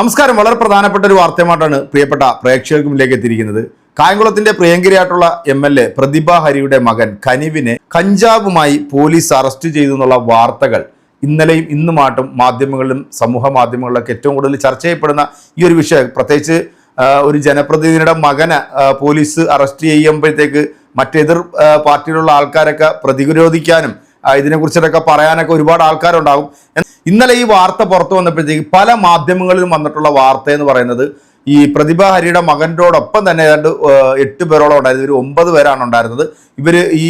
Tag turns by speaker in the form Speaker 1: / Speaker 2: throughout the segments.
Speaker 1: നമസ്കാരം. വളരെ പ്രധാനപ്പെട്ട ഒരു വാർത്തയുമായിട്ടാണ് പ്രിയപ്പെട്ട പ്രേക്ഷകർക്ക് മുന്നിലേക്ക് എത്തിയിരിക്കുന്നത്. കായംകുളത്തിന്റെ പ്രിയങ്കരിയായിട്ടുള്ള എം എൽ എ പ്രതിഭ ഹരിയുടെ മകൻ കനിവിനെ കഞ്ചാവുമായി പോലീസ് അറസ്റ്റ് ചെയ്തു എന്നുള്ള വാർത്തകൾ ഇന്നലെയും ഇന്നുമായിട്ടും മാധ്യമങ്ങളിലും സമൂഹ മാധ്യമങ്ങളിലൊക്കെ ഏറ്റവും കൂടുതൽ ചർച്ച ചെയ്യപ്പെടുന്ന ഈ ഒരു വിഷയം. പ്രത്യേകിച്ച് ഒരു ജനപ്രതിനിധിയുടെ മകനെ പോലീസ് അറസ്റ്റ് ചെയ്യുമ്പോഴത്തേക്ക് മറ്റെതിർ പാർട്ടിയിലുള്ള ആൾക്കാരൊക്കെ പ്രതിരോധിക്കാനും ഇതിനെക്കുറിച്ചിട്ടൊക്കെ പറയാനൊക്കെ ഒരുപാട് ആൾക്കാരുണ്ടാകും. ഇന്നലെ ഈ വാർത്ത പുറത്തു വന്നപ്പോഴത്തേക്ക് പല മാധ്യമങ്ങളിലും വന്നിട്ടുള്ള വാർത്ത എന്ന് പറയുന്നത് ഈ പ്രതിഭ ഹരിയുടെ മകനോടൊപ്പം തന്നെ ഏതാണ്ട് എട്ട് പേരോളം ഉണ്ടായിരുന്നു. ഒരു ഒമ്പത് പേരാണ് ഉണ്ടായിരുന്നത്. ഇവർ ഈ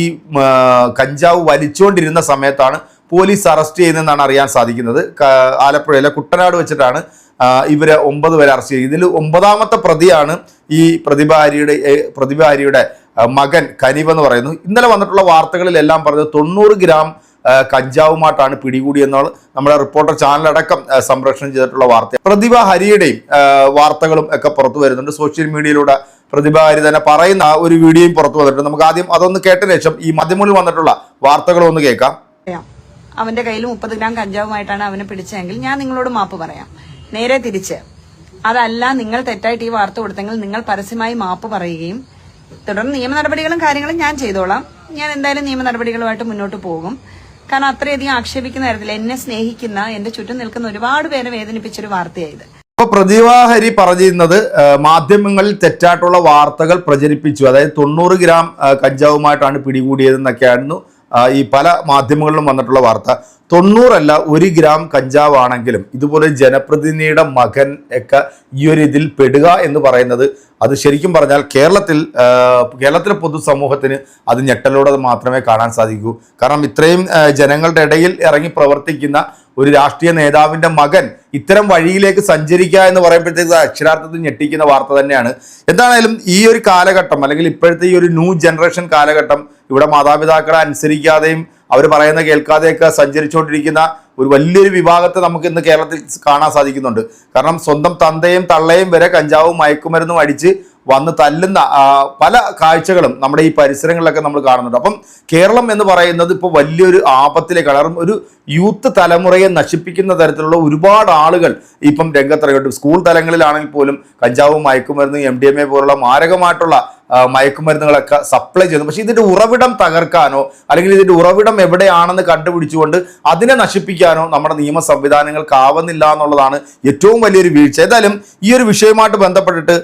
Speaker 1: കഞ്ചാവ് വലിച്ചുകൊണ്ടിരുന്ന സമയത്താണ് പോലീസ് അറസ്റ്റ് ചെയ്യുന്നതെന്നാണ് അറിയാൻ സാധിക്കുന്നത്. ആലപ്പുഴയിലെ കുട്ടനാട് വെച്ചിട്ടാണ് ഇവരെ ഒമ്പത് പേരെ അറസ്റ്റ് ചെയ്തത്. ഇതിൽ ഒമ്പതാമത്തെ പ്രതിയാണ് ഈ പ്രതിഭ ഹരിയുടെ പ്രതിഭ ഹരിയുടെ മകൻ കനിവ് എന്ന് പറയുന്നു. ഇന്നലെ വന്നിട്ടുള്ള വാർത്തകളിലെല്ലാം പറഞ്ഞത് തൊണ്ണൂറ് ഗ്രാം കഞ്ചാവുമായിട്ടാണ് പിടികൂടിയെന്നുള്ള നമ്മുടെ റിപ്പോർട്ടർ ചാനലടക്കം സംപ്രേഷണം ചെയ്തിട്ടുള്ള വാർത്ത. പ്രതിഭ ഹരിയുടെയും വാർത്തകളും ഒക്കെ പുറത്തു വരുന്നുണ്ട്. സോഷ്യൽ മീഡിയയിലൂടെ പ്രതിഭ ഹരി തന്നെ പറയുന്ന ഒരു വീഡിയോയും പുറത്തു വന്നിട്ടുണ്ട്. നമുക്ക് ആദ്യം അതൊന്ന് കേട്ട ശേഷം ഈ മാധ്യമങ്ങളിൽ വന്നിട്ടുള്ള വാർത്തകളൊന്ന് കേൾക്കാം.
Speaker 2: അവന്റെ കയ്യിൽ മുപ്പത് ഗ്രാം കഞ്ചാവുമായിട്ടാണ് അവനെ പിടിച്ചതെങ്കിൽ ഞാൻ നിങ്ങളോട് മാപ്പ് പറയാം. നേരെ തിരിച്ച് അതല്ല നിങ്ങൾ തെറ്റായിട്ട് ഈ വാർത്ത കൊടുത്തെങ്കിൽ നിങ്ങൾ പരസ്യമായി മാപ്പ് പറയുകയും തുടർന്ന് നിയമ നടപടികളും കാര്യങ്ങളും ഞാൻ ചെയ്തോളാം. ഞാൻ എന്തായാലും നിയമ നടപടികളുമായിട്ട് മുന്നോട്ട് പോകും. കാരണം അത്രയധികം ആക്ഷേപിക്കുന്ന തരത്തിൽ എന്നെ സ്നേഹിക്കുന്ന എന്റെ ചുറ്റും നിൽക്കുന്ന ഒരുപാട് പേരെ വേദനിപ്പിച്ചൊരു വാർത്തയായത്
Speaker 1: അപ്പൊ പ്രതിഭാഹരി പറഞ്ഞിരുന്നത് മാധ്യമങ്ങളിൽ തെറ്റായിട്ടുള്ള വാർത്തകൾ പ്രചരിപ്പിച്ചു. അതായത് തൊണ്ണൂറ് ഗ്രാം കഞ്ചാവുമായിട്ടാണ് പിടികൂടിയതെന്നൊക്കെയായിരുന്നു ഈ പല മാധ്യമങ്ങളിലും വന്നിട്ടുള്ള വാർത്ത. തൊണ്ണൂറല്ല ഒരു ഗ്രാം കഞ്ചാവാണെങ്കിലും ഇതുപോലെ ജനപ്രതിനിധിയുടെ മകൻ ഒക്കെ ഈ ഒരു ഇതിൽ പെടുക എന്ന് പറയുന്നത് അത് ശരിക്കും പറഞ്ഞാൽ കേരളത്തിൽ കേരളത്തിലെ പൊതുസമൂഹത്തിന് അത് ഞെട്ടലോടെ മാത്രമേ കാണാൻ സാധിക്കൂ. കാരണം ഇത്രയും ജനങ്ങളുടെ ഇടയിൽ ഇറങ്ങി പ്രവർത്തിക്കുന്ന ഒരു രാഷ്ട്രീയ നേതാവിന്റെ മകൻ ഇത്തരം വഴിയിലേക്ക് സഞ്ചരിക്കുക എന്ന് പറയുമ്പോഴത്തേക്ക് അക്ഷരാർത്ഥത്തിൽ ഞെട്ടിക്കുന്ന വാർത്ത തന്നെയാണ്. എന്താണേലും ഈ ഒരു കാലഘട്ടം അല്ലെങ്കിൽ ഇപ്പോഴത്തെ ഈ ഒരു ന്യൂ ജനറേഷൻ കാലഘട്ടം ഇവിടെ മാതാപിതാക്കളെ അനുസരിക്കാതെയും അവർ പറയുന്ന കേൾക്കാതെയൊക്കെ സഞ്ചരിച്ചുകൊണ്ടിരിക്കുന്ന ഒരു വലിയൊരു വിഭാഗത്തെ നമുക്ക് ഇന്ന് കേരളത്തിൽ കാണാൻ സാധിക്കുന്നുണ്ട്. കാരണം സ്വന്തം തന്തയും തള്ളയും വരെ കഞ്ചാവും മയക്കുമരുന്നും അടിച്ച് വന്ന് തല്ലുന്ന പല കാഴ്ചകളും നമ്മുടെ ഈ പരിസരങ്ങളിലൊക്കെ നമ്മൾ കാണുന്നുണ്ട്. അപ്പം കേരളം എന്ന് പറയുന്നത് ഇപ്പോൾ വലിയൊരു ആപത്തിലെ കളറും ഒരു യൂത്ത് തലമുറയെ നശിപ്പിക്കുന്ന തരത്തിലുള്ള ഒരുപാട് ആളുകൾ ഇപ്പം രംഗത്തിറങ്ങിയിട്ട് സ്കൂൾ തലങ്ങളിലാണെങ്കിൽ പോലും കഞ്ചാവ് മയക്കുമരുന്ന് എം ഡി എം എ പോലുള്ള മാരകമായിട്ടുള്ള മയക്കുമരുന്നുകളൊക്കെ സപ്ലൈ ചെയ്യുന്നു. പക്ഷേ ഇതിന്റെ ഉറവിടം തകർക്കാനോ അല്ലെങ്കിൽ ഇതിന്റെ ഉറവിടം എവിടെയാണെന്ന് കണ്ടുപിടിച്ചുകൊണ്ട് അതിനെ നശിപ്പിക്കാനോ നമ്മുടെ നിയമ സംവിധാനങ്ങൾക്കാവുന്നില്ല എന്നുള്ളതാണ് ഏറ്റവും വലിയൊരു വീഴ്ച. ഏതായാലും ഈ ഒരു വിഷയവുമായിട്ട് ബന്ധപ്പെട്ടിട്ട്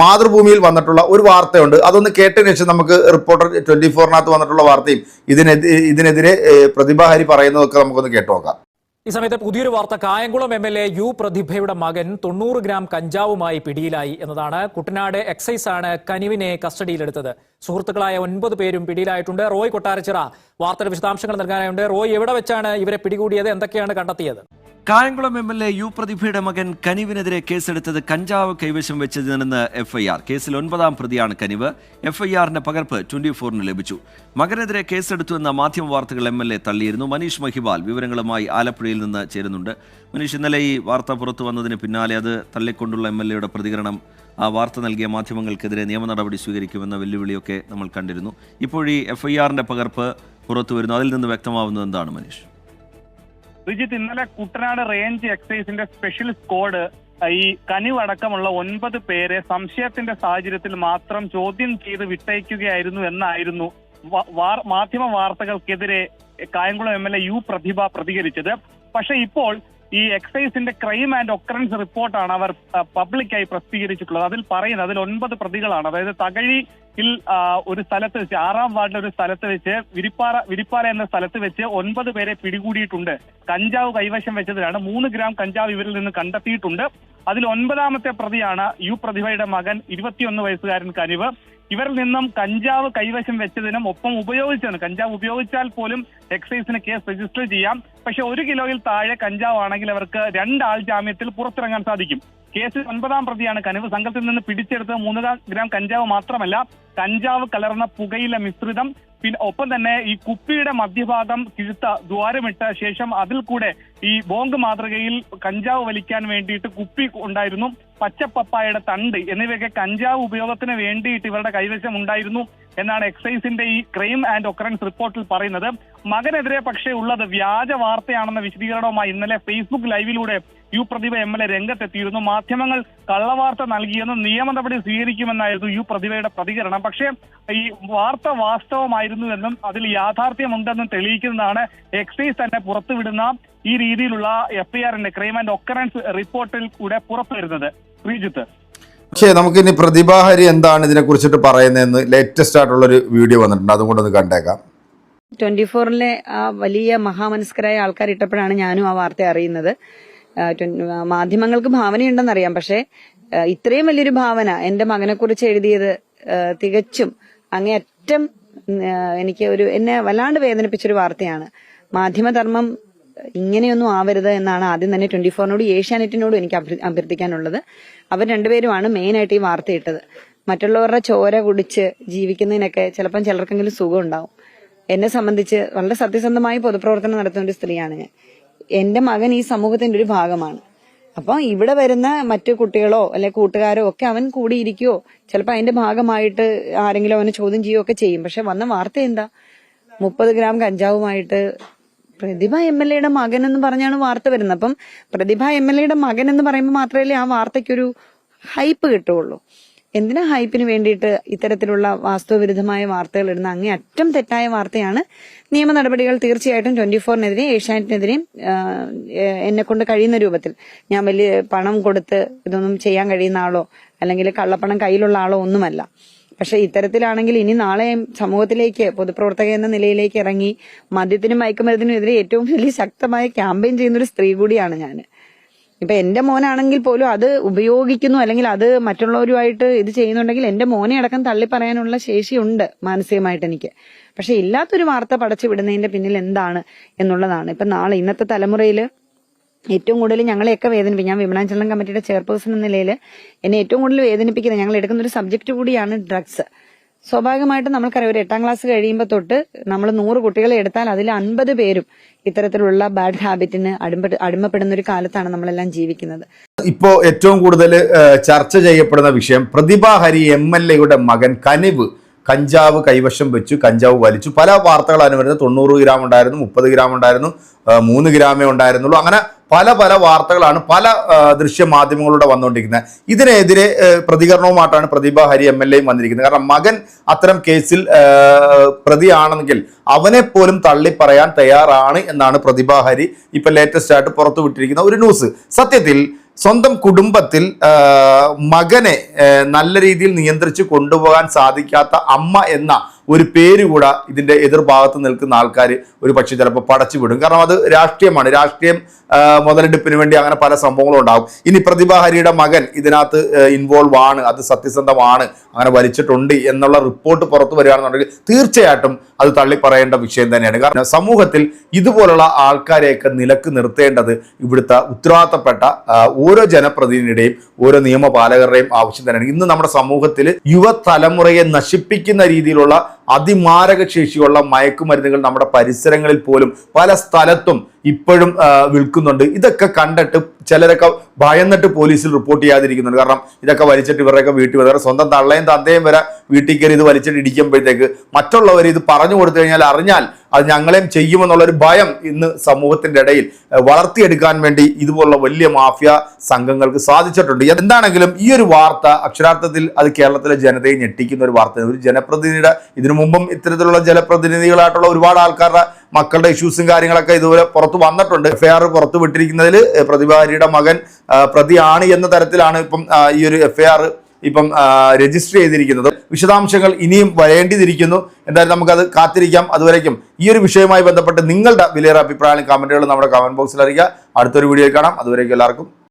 Speaker 1: മാതൃഭൂമിയിൽ വന്നിട്ടുള്ള ഒരു വാർത്തയുണ്ട്. അതൊന്ന് കേട്ടതിന് ശേഷം നമുക്ക് റിപ്പോർട്ടർ ട്വന്റി ഫോറിനകത്ത് വന്നിട്ടുള്ള വാർത്തയും ഇതിനെതിരെ ഇതിനെതിരെ പ്രതിഭാഹരി പ്രതിഭ പറയുന്നതൊക്കെ നമുക്കൊന്ന് കേട്ടു നോക്കാം
Speaker 3: ഈ സമയത്ത് പുതിയൊരു വാർത്ത Kayamkulam M L A U പ്രതിഭയുടെ മകൻ തൊണ്ണൂറ് ഗ്രാം കഞ്ചാവുമായി പിടിയിലായി എന്നതാണ്. കുട്ടനാട് എക്സൈസ് ആണ് കനിവിനെ കസ്റ്റഡിയിലെടുത്തത്. സുഹൃത്തുക്കളായ ഒൻപത് പേരും പിടിയിലായിട്ടുണ്ട്. റോയ് കൊട്ടാരച്ചിറ. വാർത്തയുടെ വിശദാംശങ്ങൾ നൽകാനായുണ്ട്. റോയ് എവിടെ വെച്ചാണ് ഇവരെ പിടികൂടിയത്? എന്തൊക്കെയാണ് കണ്ടെത്തിയത്?
Speaker 4: Kayamkulam M L A U പ്രതിഭയുടെ മകൻ കനിവിനെതിരെ കേസെടുത്തത് കഞ്ചാവ് കൈവശം വെച്ചതിനെന്ന് എഫ് ഐ ആർ കേസിൽ ഒൻപതാം പ്രതിയാണ് കനിവ്. എഫ് ഐ ആറിന്റെ പകർപ്പ് ട്വന്റി ഫോറിന് ലഭിച്ചു. മകനെതിരെ കേസെടുത്തുവെന്ന മാധ്യമ വാർത്തകൾ എം എൽ എ തള്ളിയിരുന്നു. മനീഷ് മഹിബാൽ വിവരങ്ങളുമായി ആലപ്പുഴയിൽ നിന്ന് ചേരുന്നുണ്ട്. മനീഷ് ഇന്നലെ ഈ വാർത്ത പുറത്തു വന്നതിന് പിന്നാലെ അത് തള്ളിക്കൊണ്ടുള്ള എം എൽ എയുടെ പ്രതികരണം ആ വാർത്ത നൽകിയ മാധ്യമങ്ങൾക്കെതിരെ നിയമ നടപടി സ്വീകരിക്കുമെന്ന വെല്ലുവിളിയൊക്കെ നമ്മൾ കണ്ടിരുന്നു. ഇപ്പോൾ ഈ ആറിന്റെ പകർപ്പ് പുറത്തു വരുന്നു. അതിൽ നിന്ന് വ്യക്തമാവുന്നത് എന്താണ് മനീഷ്?
Speaker 5: റിജിത്ത് ഇന്നലെ കുട്ടനാട് റേഞ്ച് എക്സൈസിന്റെ സ്പെഷ്യൽ സ്ക്വാഡ് ഈ കനിവടക്കമുള്ള ഒൻപത് പേരെ സംശയത്തിന്റെ സാഹചര്യത്തിൽ മാത്രം ചോദ്യം ചെയ്ത് വിട്ടയക്കുകയായിരുന്നു എന്നായിരുന്നു മാധ്യമ വാർത്തകൾക്കെതിരെ Kayamkulam M L A U Prathibha പ്രതികരിച്ചത്. പക്ഷെ ഇപ്പോൾ ഈ എക്സൈസിന്റെ ക്രൈം ആൻഡ് ഒക്കറൻസ് റിപ്പോർട്ടാണ് അവർ പബ്ലിക്കായി പ്രസിദ്ധീകരിച്ചിട്ടുള്ളത്. അതിൽ പറയുന്നത് അതിൽ ഒൻപത് പ്രതികളാണ്. അതായത് തകഴിയിൽ ഒരു സ്ഥലത്ത് വെച്ച് ആറാം വാർഡിലെ ഒരു സ്ഥലത്ത് വെച്ച് വിരിപ്പാറ വിരിപ്പാറ എന്ന സ്ഥലത്ത് വെച്ച് ഒൻപത് പേരെ പിടികൂടിയിട്ടുണ്ട്. കഞ്ചാവ് കൈവശം വെച്ചതിലാണ് മൂന്ന് ഗ്രാം കഞ്ചാവ് ഇവരിൽ നിന്ന് കണ്ടെത്തിയിട്ടുണ്ട്. അതിൽ ഒൻപതാമത്തെ പ്രതിയാണ് യു പ്രതിഭയുടെ മകൻ ഇരുപത്തിയൊന്ന് വയസ്സുകാരൻ കനിവ്. ഇവരിൽ നിന്നും കഞ്ചാവ് കൈവശം വെച്ചതിനും ഒപ്പം ഉപയോഗിച്ചതിന് കഞ്ചാവ് ഉപയോഗിച്ചാൽ പോലും എക്സൈസിന് കേസ് രജിസ്റ്റർ ചെയ്യാം. പക്ഷെ ഒരു കിലോയിൽ താഴെ കഞ്ചാവ് ആണെങ്കിൽ അവർക്ക് രണ്ടാൾ ജാമ്യത്തിൽ പുറത്തിറങ്ങാൻ സാധിക്കും. കേസിൽ ഒൻപതാം പ്രതിയാണ് കനിവ്. സംഘത്തിൽ നിന്ന് പിടിച്ചെടുത്തത് മൂന്ന് ഗ്രാം കഞ്ചാവ് മാത്രമല്ല കഞ്ചാവ് കലർന്ന പുകയില മിശ്രിതം. പിന്നെ ഒപ്പം തന്നെ ഈ കുപ്പിയുടെ മധ്യഭാഗം കിഴുത്ത ദ്വാരമിട്ട ശേഷം അതിൽ കൂടെ ഈ ബോംഗ് മാതൃകയിൽ കഞ്ചാവ് വലിക്കാൻ വേണ്ടിയിട്ട് കുപ്പി ഉണ്ടായിരുന്നു. പച്ചപ്പപ്പായയുടെ തണ്ട് എന്നിവയൊക്കെ കഞ്ചാവ് ഉപയോഗത്തിന് വേണ്ടിയിട്ട് ഇവരുടെ കൈവശം ഉണ്ടായിരുന്നു എന്നാണ് എക്സൈസിന്റെ ഈ ക്രൈം ആൻഡ് ഒക്കറൻസ് റിപ്പോർട്ടിൽ പറയുന്നത്. മകനെതിരെ പക്ഷേ ഉള്ളത് വ്യാജ വാർത്തയാണെന്ന വിശദീകരണവുമായി ഇന്നലെ Facebook ലൈവിലൂടെ U Prathibha M L A രംഗത്തെത്തിയിരുന്നു. മാധ്യമങ്ങൾ കള്ളവാർത്ത നൽകിയെന്നും നിയമ നടപടി സ്വീകരിക്കുമെന്നായിരുന്നു യു പ്രതിഭയുടെ പ്രതികരണം. പക്ഷേ ഈ വാർത്ത വാസ്തവമായിരുന്നു എന്നും അതിൽ യാഥാർത്ഥ്യമുണ്ടെന്നും തെളിയിക്കുന്നതാണ്. എക്സൈസ് തന്നെ പുറത്തുവിടുന്ന ഈ രീതിയിലുള്ള എഫ്ഐആറിന്റെ ക്രൈം ആൻഡ് ഒക്കറൻസ് റിപ്പോർട്ടിൽ കൂടെ പുറത്തു വരുന്നത് ശ്രീജിത്ത്.
Speaker 1: പക്ഷേ നമുക്കിനി പ്രതിഭാഹരി എന്താണ് ഇതിനെ കുറിച്ചിട്ട് പറയുന്നതെന്ന് ലേറ്റസ്റ്റ് ആയിട്ടുള്ള ഒരു വീഡിയോ വന്നിട്ടുണ്ട്. അതും കൂടെ ഒന്ന് കണ്ടേക്കാം.
Speaker 2: ട്വന്റി ഫോറിലെ ആ വലിയ മഹാമനസ്കരായ ആൾക്കാർ ഇട്ടപ്പോഴാണ് ഞാനും ആ വാർത്ത അറിയുന്നത്. മാധ്യമങ്ങൾക്ക് ഭാവനയുണ്ടെന്നറിയാം. പക്ഷേ ഇത്രയും വലിയൊരു ഭാവന എന്റെ മകനെ കുറിച്ച് എഴുതിയത് തികച്ചും അങ്ങേയറ്റം എനിക്ക് ഒരു എന്നെ വല്ലാണ്ട് വേദനിപ്പിച്ചൊരു വാർത്തയാണ്. മാധ്യമധർമ്മം ഇങ്ങനെയൊന്നും ആവരുത് എന്നാണ് ആദ്യം തന്നെ ട്വന്റി ഫോറിനോട് ഏഷ്യാനെറ്റിനോടും എനിക്ക് അഭ്യ- അഭ്യർത്ഥിക്കാനുള്ളത്. അവർ രണ്ടുപേരുമാണ് മെയിനായിട്ട് ഈ വാർത്ത ഇട്ടത്. മറ്റുള്ളവരുടെ ചോര കുടിച്ച് ജീവിക്കുന്നതിനൊക്കെ ചിലപ്പം ചിലർക്കെങ്കിലും സുഖം ഉണ്ടാവും. എന്നെ സംബന്ധിച്ച് വളരെ സത്യസന്ധമായി പൊതുപ്രവർത്തനം നടത്തുന്ന ഒരു സ്ത്രീയാണ് ഞാൻ. എന്റെ മകൻ ഈ സമൂഹത്തിന്റെ ഒരു ഭാഗമാണ്. അപ്പൊ ഇവിടെ വരുന്ന മറ്റു കുട്ടികളോ അല്ലെ കൂട്ടുകാരോ ഒക്കെ അവൻ കൂടിയിരിക്കുകയോ ചിലപ്പോൾ അതിന്റെ ഭാഗമായിട്ട് ആരെങ്കിലും അവനെ ചോദ്യം ചെയ്യുകയോ ഒക്കെ ചെയ്യും. പക്ഷെ വന്ന വാർത്ത എന്താ? മുപ്പത് ഗ്രാം കഞ്ചാവുമായിട്ട് പ്രതിഭ എം എൽ എയുടെ മകൻ എന്ന് പറഞ്ഞാണ് വാർത്ത വരുന്നത്. അപ്പം പ്രതിഭ എം എൽ എയുടെ മകൻ എന്ന് പറയുമ്പോൾ മാത്രമല്ലേ ആ വാർത്തയ്ക്കൊരു ഹൈപ്പ് കിട്ടുള്ളൂ എന്തിനാ ഹൈപ്പിന് വേണ്ടിയിട്ട് ഇത്തരത്തിലുള്ള വാസ്തവവിരുദ്ധമായ വാർത്തകൾ ഇടുന്ന അങ്ങേ അറ്റം തെറ്റായ വാർത്തയാണ്. നിയമ നടപടികൾ തീർച്ചയായിട്ടും ട്വന്റി ഫോറിനെതിരെ ഏഷ്യാനെറ്റിനെതിരെയും എന്നെ കൊണ്ട് കഴിയുന്ന രൂപത്തിൽ. ഞാൻ വലിയ പണം കൊടുത്ത് ഇതൊന്നും ചെയ്യാൻ കഴിയുന്ന ആളോ അല്ലെങ്കിൽ കള്ളപ്പണം കയ്യിലുള്ള ആളോ ഒന്നുമല്ല. പക്ഷെ ഇത്തരത്തിലാണെങ്കിൽ ഇനി നാളെ സമൂഹത്തിലേക്ക് പൊതുപ്രവർത്തക എന്ന നിലയിലേക്ക് ഇറങ്ങി മദ്യത്തിനും മയക്കുമരുന്നിനും എതിരെ ഏറ്റവും വലിയ ശക്തമായ ക്യാമ്പയിൻ ചെയ്യുന്ന ഒരു സ്ത്രീ കൂടിയാണ് ഞാൻ ഇപ്പൊ എന്റെ മോനാണെങ്കിൽ പോലും അത് ഉപയോഗിക്കുന്നു അല്ലെങ്കിൽ അത് മറ്റുള്ളവരുമായിട്ട് ഇത് ചെയ്യുന്നുണ്ടെങ്കിൽ എന്റെ മോനെ അടക്കം തള്ളി പറയാനുള്ള ശേഷിയുണ്ട് മാനസികമായിട്ട് എനിക്ക്. പക്ഷെ ഇല്ലാത്തൊരു വാർത്ത പടച്ചു വിടുന്നതിന്റെ പിന്നിൽ എന്താണ് എന്നുള്ളതാണ്. ഇപ്പൊ നാളെ ഇന്നത്തെ തലമുറയിൽ ഏറ്റവും കൂടുതൽ ഞങ്ങളെയൊക്കെ വേദനിപ്പിക്കും. ഞാൻ വിമനാഞ്ചലം കമ്മിറ്റിയുടെ ചെയർപേഴ്സൺ എന്ന നിലയിൽ എന്നെ ഏറ്റവും കൂടുതൽ വേദനിപ്പിക്കുന്നത് ഞങ്ങൾ എടുക്കുന്ന ഒരു സബ്ജക്റ്റ് കൂടിയാണ് ഡ്രഗ്സ്. സ്വാഭാവികമായിട്ടും നമുക്കറിയാം ഒരു എട്ടാം ക്ലാസ് കഴിയുമ്പോൾ തൊട്ട് നമ്മൾ നൂറ് കുട്ടികളെ എടുത്താൽ അതിൽ അൻപത് പേരും ഇത്തരത്തിലുള്ള ബാഡ് ഹാബിറ്റിന് അടിമ അടിമപ്പെടുന്ന ഒരു കാലത്താണ് നമ്മളെല്ലാം ജീവിക്കുന്നത്.
Speaker 1: ഇപ്പോൾ ഏറ്റവും കൂടുതൽ ചർച്ച ചെയ്യപ്പെടുന്ന വിഷയം പ്രതിഭാഹരി എം എൽ എയുടെ മകൻ കനിവ്. കഞ്ചാവ് കൈവശം വെച്ചു കഞ്ചാവ് വലിച്ചു. പല വാർത്തകളാണ് വരുന്നത് തൊണ്ണൂറ് ഗ്രാം ഉണ്ടായിരുന്നു മുപ്പത് ഗ്രാം ഉണ്ടായിരുന്നു മൂന്ന് ഗ്രാമേ ഉണ്ടായിരുന്നുള്ളൂ. അങ്ങനെ പല പല വാർത്തകളാണ് പല ദൃശ്യ ദൃശ്യമാധ്യമങ്ങളിലൂടെ വന്നുകൊണ്ടിരിക്കുന്നത്. ഇതിനെതിരെ പ്രതികരണവുമായിട്ടാണ് പ്രതിഭ ഹരി എം എൽ എയും വന്നിരിക്കുന്നത്. കാരണം മകൻ അത്തരം കേസിൽ പ്രതിയാണെങ്കിൽ അവനെ പോലും തള്ളി പറയാൻ തയ്യാറാണ് എന്നാണ് പ്രതിഭ ഹരി ഇപ്പൊ ലേറ്റസ്റ്റ് ആയിട്ട് പുറത്തുവിട്ടിരിക്കുന്ന ഒരു ന്യൂസ് സത്യത്തിൽ സ്വന്തം കുടുംബത്തിൽ മകനെ നല്ല രീതിയിൽ നിയന്ത്രിച്ച് കൊണ്ടുപോകാൻ സാധിക്കാത്ത അമ്മ എന്ന ഒരു പേര് കൂടെ ഇതിന്റെ എതിർഭാഗത്ത് നിൽക്കുന്ന ആൾക്കാർ ഒരു പക്ഷേ ചിലപ്പോൾ പടച്ചു വിടും. കാരണം അത് രാഷ്ട്രീയമാണ്. രാഷ്ട്രീയം മുതലെടുപ്പിന് വേണ്ടി അങ്ങനെ പല സംഭവങ്ങളും ഉണ്ടാകും. ഇനി പ്രതിഭാഹരിയുടെ മകൻ ഇതിനകത്ത് ഇൻവോൾവ് ആണ്. അത് സത്യസന്ധമാണ്. അങ്ങനെ വലിച്ചിട്ടുണ്ട് എന്നുള്ള റിപ്പോർട്ട് പുറത്തു വരികയാണെന്നുണ്ടെങ്കിൽ തീർച്ചയായിട്ടും അത് തള്ളിപ്പറയേണ്ട വിഷയം തന്നെയാണ്. കാരണം സമൂഹത്തിൽ ഇതുപോലുള്ള ആൾക്കാരെയൊക്കെ നിലയ്ക്ക് നിർത്തേണ്ടത് ഇവിടുത്തെ ഉത്തരവാദിത്തപ്പെട്ട ഓരോ ജനപ്രതിനിധിയുടെയും ഓരോ നിയമപാലകരുടെയും ആവശ്യം തന്നെയാണ്. ഇന്ന് നമ്മുടെ സമൂഹത്തിൽ യുവതലമുറയെ നശിപ്പിക്കുന്ന രീതിയിലുള്ള അതിമാരക ശേഷിയുള്ള മയക്കുമരുന്നുകൾ നമ്മുടെ പരിസരങ്ങളിൽ പോലും പല സ്ഥലത്തും ഇപ്പോഴും വിൽക്കുന്നുണ്ട്. ഇതൊക്കെ കണ്ടിട്ട് ചിലരൊക്കെ ഭയന്നിട്ട് പോലീസിൽ റിപ്പോർട്ട് ചെയ്യാതിരിക്കുന്നുണ്ട്. കാരണം ഇതൊക്കെ വലിച്ചിട്ട് ഇവരൊക്കെ വീട്ടിൽ വരെ. സ്വന്തം തള്ളയും തന്തയും വരെ വീട്ടിൽ കയറി ഇത് വലിച്ചിട്ട് ഇടിക്കുമ്പോഴത്തേക്ക് മറ്റുള്ളവർ ഇത് പറഞ്ഞു കൊടുത്തു കഴിഞ്ഞാൽ അറിഞ്ഞാൽ അത് ഞങ്ങളെയും ചെയ്യുമെന്നുള്ളൊരു ഭയം ഇന്ന് സമൂഹത്തിന്റെ ഇടയിൽ വളർത്തിയെടുക്കാൻ വേണ്ടി ഇതുപോലുള്ള വലിയ മാഫിയ സംഘങ്ങൾക്ക് സാധിച്ചിട്ടുണ്ട്. എന്താണെങ്കിലും ഈ ഒരു വാർത്ത അക്ഷരാർത്ഥത്തിൽ അത് കേരളത്തിലെ ജനതയെ ഞെട്ടിക്കുന്ന ഒരു വാർത്തയാണ്. ഒരു ജനപ്രതിനിധിയുടെ ഇതിനു മുമ്പും ഇത്തരത്തിലുള്ള ജനപ്രതിനിധികളായിട്ടുള്ള ഒരുപാട് ആൾക്കാരുടെ മക്കളുടെ ഇഷ്യൂസും കാര്യങ്ങളൊക്കെ ഇതുപോലെ പുറത്ത് വന്നിട്ടുണ്ട്. എഫ്ഐആർ പുറത്തു വിട്ടിരിക്കുന്നതിൽ പ്രതിഭാരിയുടെ മകൻ പ്രതിയാണ് എന്ന തരത്തിലാണ് ഇപ്പം ഈ ഒരു എഫ്ഐആർ ഇപ്പം രജിസ്റ്റർ ചെയ്തിരിക്കുന്നത്. വിശദാംശങ്ങൾ ഇനിയും വരേണ്ടിയിരിക്കുന്നു. എന്തായാലും നമുക്കത് കാത്തിരിക്കാം. അതുവരേക്കും ഈ ഒരു വിഷയവുമായി ബന്ധപ്പെട്ട് നിങ്ങളുടെ വിലയേറെ അഭിപ്രായങ്ങളും കമന്റുകളും നമ്മുടെ കമന്റ് ബോക്സിൽ അറിയിക്കുക. അടുത്തൊരു വീഡിയോയിൽ കാണാം. അതുവരേക്കും എല്ലാവർക്കും